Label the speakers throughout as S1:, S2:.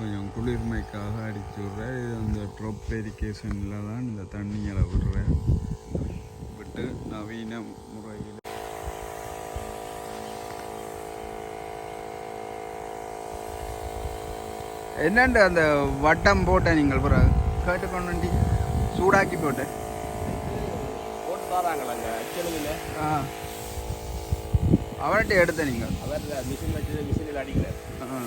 S1: குளிர்மைக்காக அடிச்சு விட்றேன். இது அந்த ட்ரொப் எரிகேஷனில் தான் இந்த தண்ணிகளை விடுறேன். விட்டு நவீன முறையில். என்னண்டு அந்த வட்டம் போட்ட நீங்கள் பிறகு? கேட்டுக்கொண்டு சூடாக்கி போட்டேன்
S2: போட்டு தராங்களாங்க அச்சலுவில்
S1: ஆ. அவர்கிட்ட எடுத்த நீங்கள்
S2: அவர் மிஷின் வச்சு மிஷினில் அடிக்கிறார்
S1: ஆ.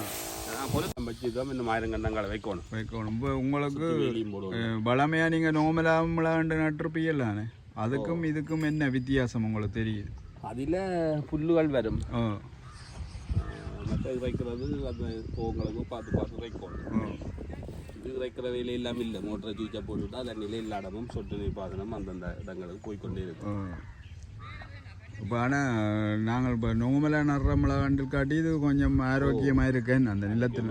S2: வச்சுதான் இந்த ஆயிரம் கண்டங்களை வைக்கணும்.
S1: வைக்கணும். இப்போ உங்களுக்கு
S2: வேலியும் போடுவோம்.
S1: பலமையா நீங்க நோமலா மிளாண்டு நட்டுருப்பீங்கல்லானே அதுக்கும் இதுக்கும் என்ன வித்தியாசம் உங்களுக்கு தெரியுது?
S2: அதில் புல்லுகள் வரும். மற்ற வைக்கிறது அந்த பூங்களுக்கு பார்த்து பார்த்து வைக்கணும் இது வைக்கிற வேலை இல்லாமல் இல்லை. மோட்டரை சூச்சா போட்டுவிட்டா தண்ணியில் எல்லா இடமும் சொட்டு நீர் பாசனம் அந்தந்த இடங்களுக்கு போய்க்கொண்டே இருக்கும்.
S1: இப்போ ஆனால் நாங்கள் இப்போ நோமலாக நடுற மிளகாண்டு காட்டி இது கொஞ்சம் ஆரோக்கியமாக இருக்கேன் அந்த நிலத்தில்.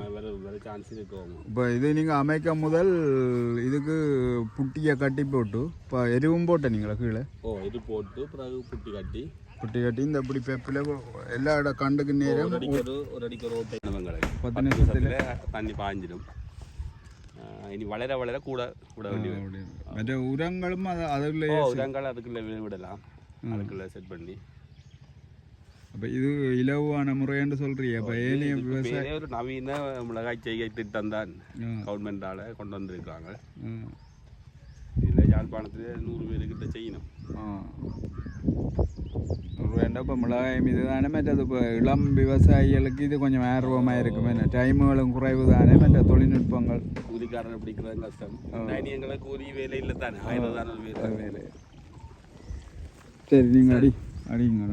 S1: இப்போ இது நீங்கள் அமைக்க முதல் இதுக்கு புட்டியை கட்டி போட்டு இப்போ எருவும் போட்ட நீங்களா கீழே?
S2: ஓ இது போட்டு பிறகு புட்டி கட்டி.
S1: புட்டி கட்டி இந்த இப்படி பெப்பில் எல்லா இட கண்டுக்கு நேரம்
S2: ஒரு அடிக்கு ஒரு
S1: பத்து நிமிஷத்தில்.
S2: தண்ணி பாய்ஞ்சிடும் ஆஹ் இனி வளர வளர கூட கூட வேண்டி வரும்.
S1: மற்ற உரங்களும் அது அதில்
S2: உரங்கள் அதுக்குள்ள விடலாம். அதுக்குள்ள செட் பண்ணி.
S1: அப்போ இது இலவான முறைன்னு சொல்றியே. அப்போ ஏனைய
S2: இதுக்கு
S1: விவசாய
S2: பேரே ஒரு நவீன மிளகாய் செய்கை திட்டம் தான் கவர்மெண்டால கொண்டு வந்திருக்காங்க இதில் யாழ்ப்பாணத்துல நூறு பேருக்கிட்ட செய்யணும்.
S1: வேண்டாம் இப்போ மிளகாயம் இது தானே மற்றது இப்போ இளம் விவசாயிகளுக்கு இது கொஞ்சம் ஆர்வமாக இருக்குமே. டைமுகளும் குறைவு தானே மற்ற தொழில்நுட்பங்கள்.
S2: கூலிக்காரனை பிடிக்கிறது கஷ்டம். கூலி வேலை இல்லை தானே ஆயிரம் தானே வேலை.
S1: சரி நீங்கள் அடி. அடிங்க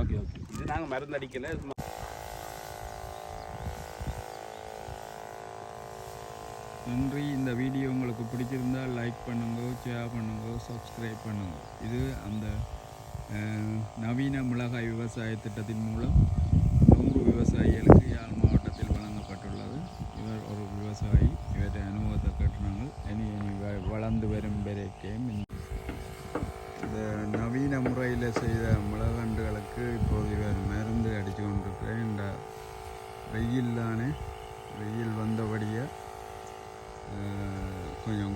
S2: ஓகே ஓகே. இது நாங்கள் மருந்து அடிக்கல
S1: நன்றி. இந்த வீடியோ உங்களுக்கு பிடிச்சிருந்தால் லைக் பண்ணுங்க ஷேர் பண்ணுங்க சப்ஸ்கிரைப் பண்ணுங்க. இது அந்த நவீன மிளகாய் விவசாய திட்டத்தின் மூலம் நூறு விவசாயிகளுக்கு யாழ் மாவட்டத்தில் வழங்கப்பட்டுள்ளது. இவர் ஒரு விவசாயி.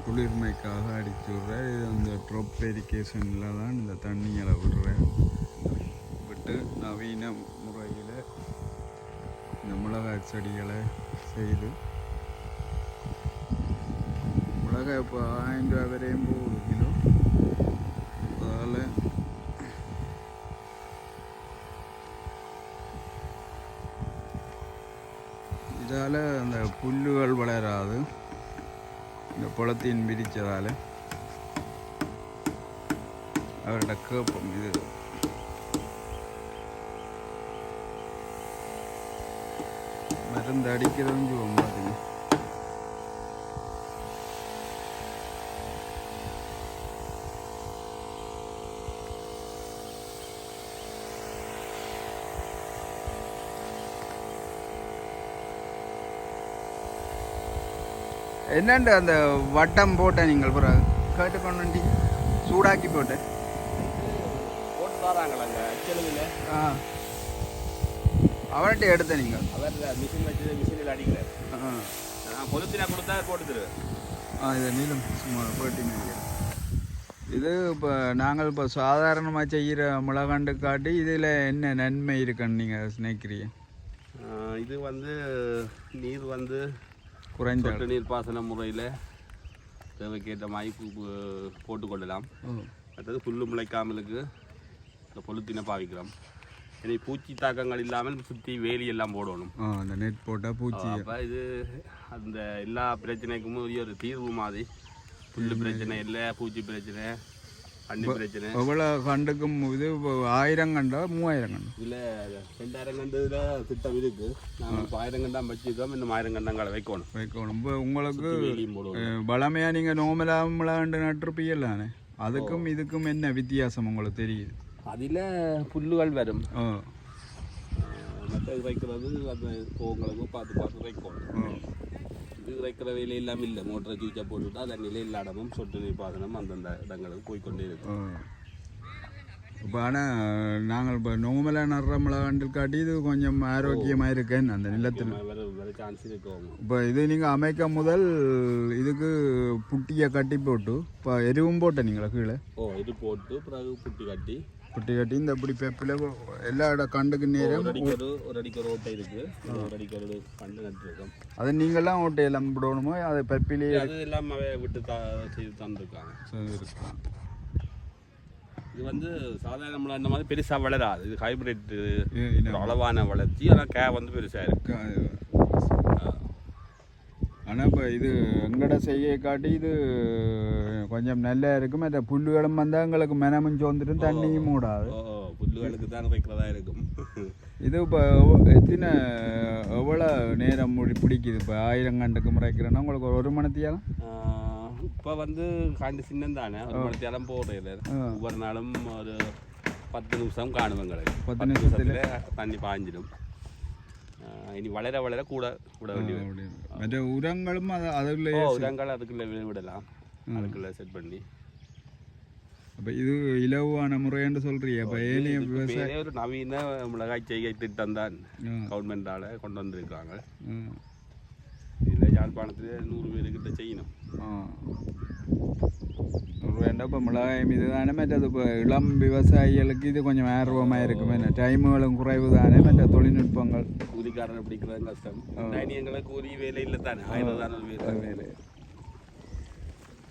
S1: குளிர்மைக்காக அடிச்சு விட்றேன் இது அந்த ட்ரொப் எரிகேஷனில் தான் இந்த தண்ணிகளை விடுறேன். விட்டு நவீன முறையில் இந்த மிளகாய் செடிகளை செய்து மிளகாய் இப்போ ஆயிரம் ரூபா வரையும் போகுது கிலோ. அதால் இதால் அந்த புல்லுகள் இந்த குளத்தின் விரிச்சதால் அவரோட கேப்பம் இது. மருந்து அடிக்கிறதும் சொல்லுவோம் பார்த்தீங்க என்னண்டு அந்த வட்டம் போட்ட நீங்கள் பிறகு கேட்டுக்கொண்டு சூடாக்கி போட்டேன்
S2: போட்டு. தராங்களாங்க அச்சலுவில்
S1: ஆ. அவர்கிட்ட எடுத்த நீங்கள்
S2: அவர் மிஷின் வச்சு மிஷினில் அடிக்கிறார்
S1: ஆ.
S2: நான் பொதுத்தினா கொடுத்தா போட்டு தருவேன்.
S1: ஆ இது நீளம் சும்மா போட்டி இது இப்போ நாங்கள் இப்போ சாதாரணமாக செய்கிற மிளகாண்டு காட்டி இதில் என்ன நன்மை இருக்குன்னு நீங்கள் நினைக்கிறீங்க?
S2: இது வந்து நீர் வந்து
S1: குறைந்த
S2: சொட்டு நீர் பாசன முறையில் தேவைக்கேற்ற மாதிரி போட்டுக்கொள்ளலாம். அடுத்தது புல்லு முளைக்காமலுக்கு இந்த பொழுத்தினை பாவிக்கிறோம். இனி பூச்சி தாக்கங்கள் இல்லாமல் சுற்றி வேலி எல்லாம் போடணும்.
S1: அந்த நெட் போட்டால் பூச்சி.
S2: அப்போ இது அந்த எல்லா பிரச்சனைக்கும் ஒரு தீர்வு மாதிரி. புல்லு பிரச்சனை இல்லை பூச்சி பிரச்சனை.
S1: எவ்வளோ கண்டுக்கும் இது ஆயிரம் கண்டா மூவாயிரம் கண்டா?
S2: இதில் ரெண்டாயிரம் கண்டுல திட்டம் இருக்கு. நாங்கள் இப்போ ஆயிரம் கண்டாம் வச்சுருக்கோம் இன்னும் ஆயிரம் கண்டங்களை வைக்கணும்.
S1: வைக்கணும். இப்போ உங்களுக்கு பலமையாக நீங்கள் நோமலாக மிளகாண்டு நட்டுருப்பீங்கல்லானே அதுக்கும் இதுக்கும் என்ன வித்தியாசம் உங்களுக்கு தெரியுது?
S2: அதில் புல்லுகள் வரும். மற்ற வைக்கிறது அந்த பூங்களுக்கு பார்த்து பார்த்து வைக்கணும் இது வைக்கிற வேலை இல்லாமல் இல்லை. மோட்டரை சூச்சா போட்டுவிட்டா தண்ணியில் எல்லா இடமும் சொட்டு நீர் பாசனம் அந்தந்த இடங்களுக்கு போய்க்கொண்டே இருக்கும்.
S1: இப்போ ஆனால் நாங்கள் இப்போ நோமலாக நடுற மிளகாண்டு காட்டி இது கொஞ்சம் ஆரோக்கியமாக இருக்கேன் அந்த நிலத்தில். இப்போ இது நீங்கள் அமைக்க முதல் இதுக்கு புட்டியை கட்டி போட்டு இப்போ எருவும் போட்ட நீங்களா கீழே?
S2: ஓ இது போட்டு பிறகு புட்டி கட்டி
S1: புட்டி கட்டி இந்த இப்படி பெப்பில் எல்லா இடம் கண்டுக்கு நேரம்
S2: ஒரு அடிக்கு ஒரு ஓட்டை இருக்கு. ஒரு அடிக்கு ஒரு கண்டு நட்டுருக்கோம்
S1: அதை நீங்களாம் ஓட்டையெல்லாம் போடணுமோ? அதை பெப்பிலே
S2: அது எல்லாம் விட்டு தா செய்து தந்துருக்காங்க. இது வந்து சாதாரண இந்த மாதிரி பெருசாக வளராது. இது ஹைபிரிட் அளவான வளர்ச்சி. ஆனால் கே வந்து பெருசாக இருக்கு.
S1: ஆனால் இப்போ இது எங்கட செய்ய காட்டி இது கொஞ்சம் நல்லா இருக்கும். மற்ற புல்லுகளும் வந்தால் எங்களுக்கு மெனமும் சோர்ந்துட்டும் தண்ணியும் மூடாது.
S2: புல்லுகளுக்கு தான் வைக்கிறதா இருக்கும்.
S1: இது இப்போ எத்தனை எவ்வளோ நேரம் முடி பிடிக்குது? இப்போ ஆயிரம் கண்டுக்கு முறைக்கிறேன்னா உங்களுக்கு ஒரு மணத்தியாலும்?
S2: இப்போ வந்து காண்டி சின்னம் தானே. ஒரு மணித்தேரம் போடுறது. ஒவ்வொரு நாளும் ஒரு பத்து நிமிஷம் காணும் எங்களுக்கு
S1: பத்து நிமிஷத்துல?
S2: தண்ணி பாஞ்சிடும். இனி வளர வளர கூட விட வேண்டியது
S1: மற்ற உரங்களும் அது அதில்
S2: உரங்கள் அதுக்குள்ள விடலாம். அதுக்குள்ள செட் பண்ணி.
S1: அப்போ இது இலவான முறைன்னு சொல்கிறீங்க அப்போ ஏனைய
S2: இதுக்கு
S1: விவசாய
S2: பேரே ஒரு நவீன மிளகாய் செய்கை திட்டம் தான் கவர்மெண்டால கொண்டு வந்திருக்காங்க. இதில் யாழ்ப்பாணத்துல நூறு பேருக்கிட்ட செய்யணும்.
S1: வேண்டாம் இப்போ மிளகாயம் இது தானே மற்றது இப்போ இளம் விவசாயிகளுக்கு இது கொஞ்சம் ஆர்வமாக இருக்குமே. டைமுகளும் குறைவு தானே மற்ற தொழில்நுட்பங்கள்.
S2: கூலிக்காரனை பிடிக்கிறது கஷ்டம். தைனியங்களை கூலி வேலை இல்லை தானே ஆயிரம் தானே வேலை.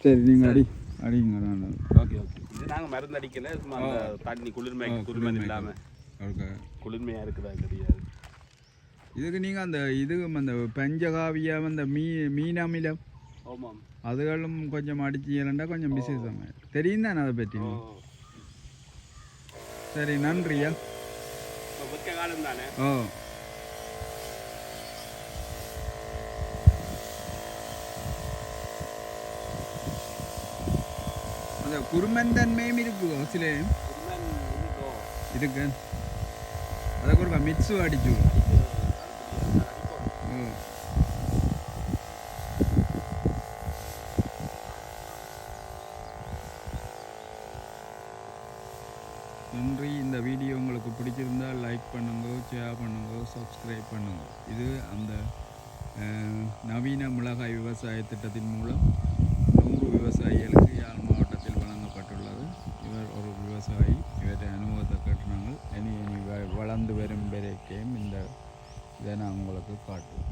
S1: சரி. நீங்கள் அடி. அடிங்க நான்
S2: ஓகே ஓகே. இது நாங்கள் மருந்து அடிக்கல சும்மா அந்த தண்ணி குளிர்மை குளிர்மன் இல்லாமல்
S1: ஓகே.
S2: குளிர்மையாக இருக்குதா கிடையாது
S1: இதுக்கு நீங்கள் அந்த இது அந்த பஞ்சகாவியம் அந்த மீ மீனமிலம்
S2: ஆமாம்
S1: அதுகளும் கொஞ்சம் அடிச்சீங்கன்னா கொஞ்சம் விசேஷமாக தெரியும் தானே அதை பற்றி? சரி நன்றியா?
S2: காலம் தானே
S1: ஓ. அந்த குருமந்தன்மையும் இருக்கு. சில
S2: இருக்கு.
S1: அதை கொடுக்க மிக்ஸு அடிச்சு நன்றி. இந்த வீடியோ உங்களுக்கு பிடிச்சிருந்தால் லைக் பண்ணுங்க ஷேர் பண்ணுங்க சப்ஸ்கிரைப் பண்ணுங்க. இது அந்த நவீன மிளகாய் விவசாய திட்டத்தின் மூலம் நூறு விவசாயிகள் விவசாயி இவற்றை அனுபவத்தை கட்டினாங்க இனி இனி வளர்ந்து வரும் வரைக்கும் இந்த இதை நான் உங்களுக்கு காட்டுவேன்